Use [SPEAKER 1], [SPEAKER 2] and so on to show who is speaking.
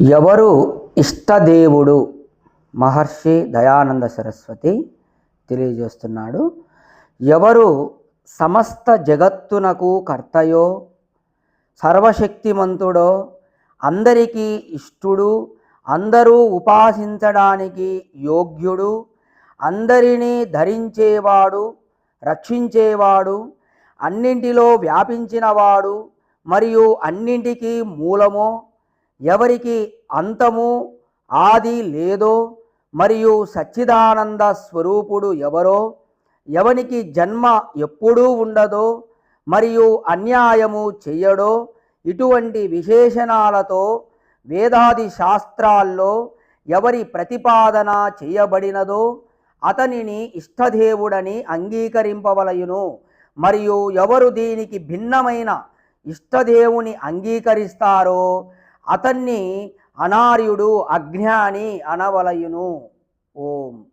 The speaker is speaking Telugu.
[SPEAKER 1] ఎవరు ఇష్టదేవుడు? మహర్షి దయానంద సరస్వతి తెలియజేస్తున్నాడు. ఎవరు సమస్త జగత్తునకు కర్తయో? సర్వశక్తిమంతుడో? అందరికీ ఇష్టుడు? అందరూ ఉపాసించడానికి యోగ్యుడు? అందరినీ ధరించేవాడు? రక్షించేవాడు? అన్నింటిలో వ్యాపించినవాడు? మరియు అన్నింటికీ మూలమో? ఎవరికి అంతము ఆది లేదో మరియు సచ్చిదానంద స్వరూపుడు ఎవరో ఎవనికి జన్మ ఎప్పుడూ ఉండదో మరియు అన్యాయము చెయ్యడో ఇటువంటి విశేషణాలతో వేదాది శాస్త్రాల్లో ఎవరి ప్రతిపాదన చేయబడినదో అతనిని ఇష్టదేవుడని అంగీకరింపవలయును. మరియు ఎవరు దీనికి భిన్నమైన ఇష్టదేవుని అంగీకరిస్తారో అతన్ని అనార్యుడు అజ్ఞాని అనవలయును. ఓం.